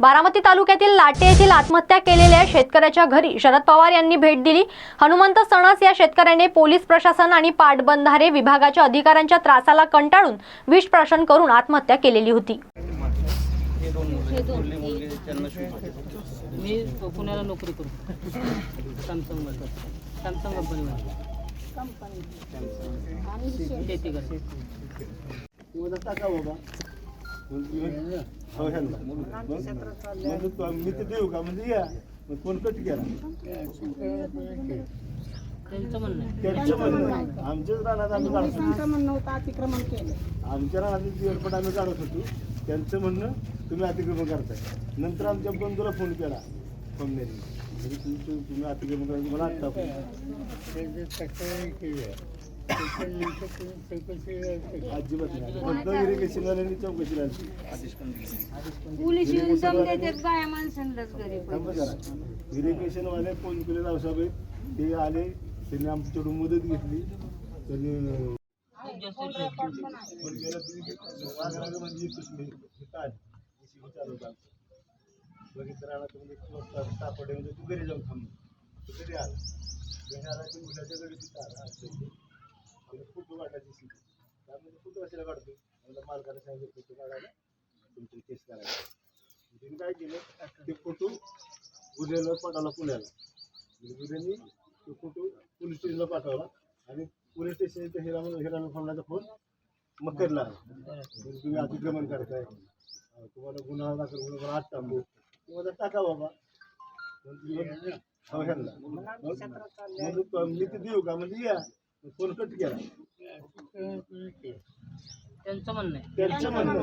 बारामती तालुक्यातील लाटे येथील आत्महत्या केलेल्या शेतकऱ्याच्या घरी शरद पवार यांनी भेट दिली. हनुमंत सणस या शेतकऱ्याने पोलीस प्रशासन आणि पाटबंधारे विभागाच्या अधिकाऱ्यांच्या त्रासाला कंटाळून विष प्राशन करून आत्महत्या केलेली होती. मी पुण्याला नोकरी करतो. सॅमसंग सॅमसंग करते मी तर देऊ का? म्हणजे या. मग कोण कट केला? त्यांचं म्हणणं. आमच्याच रानात आम्ही काढत होतो. अतिक्रमण केलं. आमच्या रानात एअरपोर्ट आम्ही काढत होतो. त्यांचं म्हणणं तुम्ही अतिक्रमण करताय. नंतर आमच्या बंधूला फोन केला. कमलेनी म्हणजे तुम्ही अतिक्रमण करायचं मला आत्ता पोलीस येऊन दम देतात बाया माणसांनाच घरी इरिगेशन वाले फोन केले रावसाहेब. ते आले. त्यांनी आमच्याकडून मदत घेतली. म्हणजे तर तापडे म्हणजे तू घरी जाऊन थांब घरी आला घरी आला की मुलाच्या घरी तिथं आला फोटो काढायची सीट त्यामध्ये फोटो कशाला काढतो मला मालकाला सांगितलं फोटो काढायला तुमची केस करायला त्यांनी काय केलं? ते फोटो गुन्ह्याला पाठवला पुण्याला. म्हणजे गुन्ह्यांनी तो फोटो पोलीस स्टेशनला पाठवला आणि पोलीस स्टेशनच्या हिरा हिराणा फोनला फोन मकरला. म्हणजे तुम्ही अतिक्रमण करताय. तुम्हाला गुन्हा दाखल मला आत टाकू. तुम्हाला टाका बाबा. हो. मग मग मी ते देऊ का? म्हणजे या. फोन कट केला. त्यांचं म्हणणं आहे. त्यांचं म्हणणं